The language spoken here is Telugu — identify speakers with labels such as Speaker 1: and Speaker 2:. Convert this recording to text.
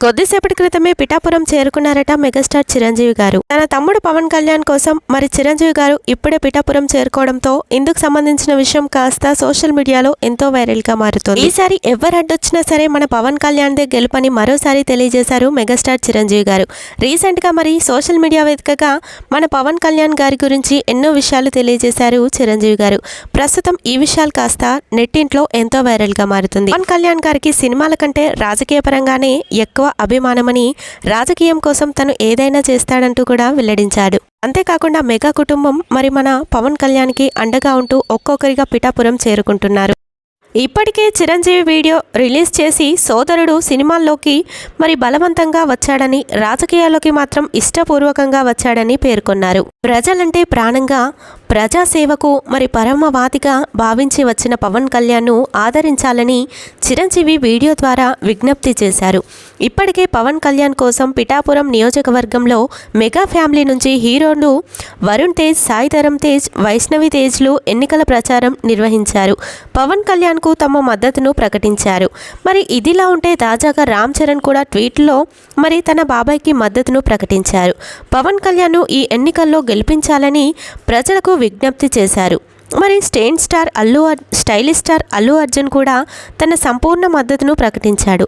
Speaker 1: కొద్దిసేపటి క్రితమే పిఠాపురం చేరుకున్నారట మెగాస్టార్ చిరంజీవి గారు. తన తమ్ముడు పవన్ కళ్యాణ్ కోసం మరి చిరంజీవి గారు ఇప్పుడే పిఠాపురం చేరుకోవడంతో ఇందుకు సంబంధించిన విషయం కాస్త సోషల్ మీడియాలో ఎంతో వైరల్గా మారుతుంది. ఈసారి ఎవరు అడ్డొచ్చినా సరే మన పవన్ కళ్యాణ్ దే గెలుపని మరోసారి తెలియజేశారు మెగాస్టార్ చిరంజీవి గారు. రీసెంట్గా మరి సోషల్ మీడియా వేదికగా మన పవన్ కళ్యాణ్ గారి గురించి ఎన్నో విషయాలు తెలియజేశారు చిరంజీవి గారు. ప్రస్తుతం ఈ విషయాలు కాస్త నెట్టింట్లో ఎంతో వైరల్గా మారుతుంది. పవన్ కళ్యాణ్ గారికి సినిమాల కంటే రాజకీయ పరంగానే ఎక్కువ అభిమానమని రాజకీయం కోసం తను ఏదైనా చేస్తాడంటూ కూడా వెల్లడించాడు. అంతేకాకుండా మెగా కుటుంబం మరి మన పవన్ కళ్యాణ్కి అండగా ఉంటూ ఒక్కొక్కరిగా పిఠాపురం చేరుకుంటున్నారు. ఇప్పటికే చిరంజీవి వీడియో రిలీజ్ చేసి సోదరుడు సినిమాల్లోకి మరి బలవంతంగా వచ్చాడని రాజకీయాల్లోకి మాత్రం ఇష్టపూర్వకంగా వచ్చాడని పేర్కొన్నారు. ప్రజలంటే ప్రాణంగా ప్రజాసేవకు మరి పరమవాదిగా భావించి వచ్చిన పవన్ కళ్యాణ్ను ఆదరించాలని చిరంజీవి వీడియో ద్వారా విజ్ఞప్తి చేశారు. ఇప్పటికే పవన్ కళ్యాణ్ కోసం పిఠాపురం నియోజకవర్గంలో మెగా ఫ్యామిలీ నుంచి హీరోలు వరుణ్ తేజ్ సాయిధరం తేజ్ వైష్ణవి తేజ్లు ఎన్నికల ప్రచారం నిర్వహించారు. పవన్ కళ్యాణ్కు తమ మద్దతును ప్రకటించారు. మరి ఇదిలా ఉంటే తాజాగా రామ్ చరణ్ కూడా ట్వీట్లో మరి తన బాబాయ్కి మద్దతును ప్రకటించారు. పవన్ కళ్యాణ్ను ఈ ఎన్నికల్లో గెలిపించాలని ప్రజలకు విజ్ఞప్తి చేశారు. మరి stain star Allu stylish star Allu Arjun కూడా తన సంపూర్ణ మద్దతును ప్రకటించాడు.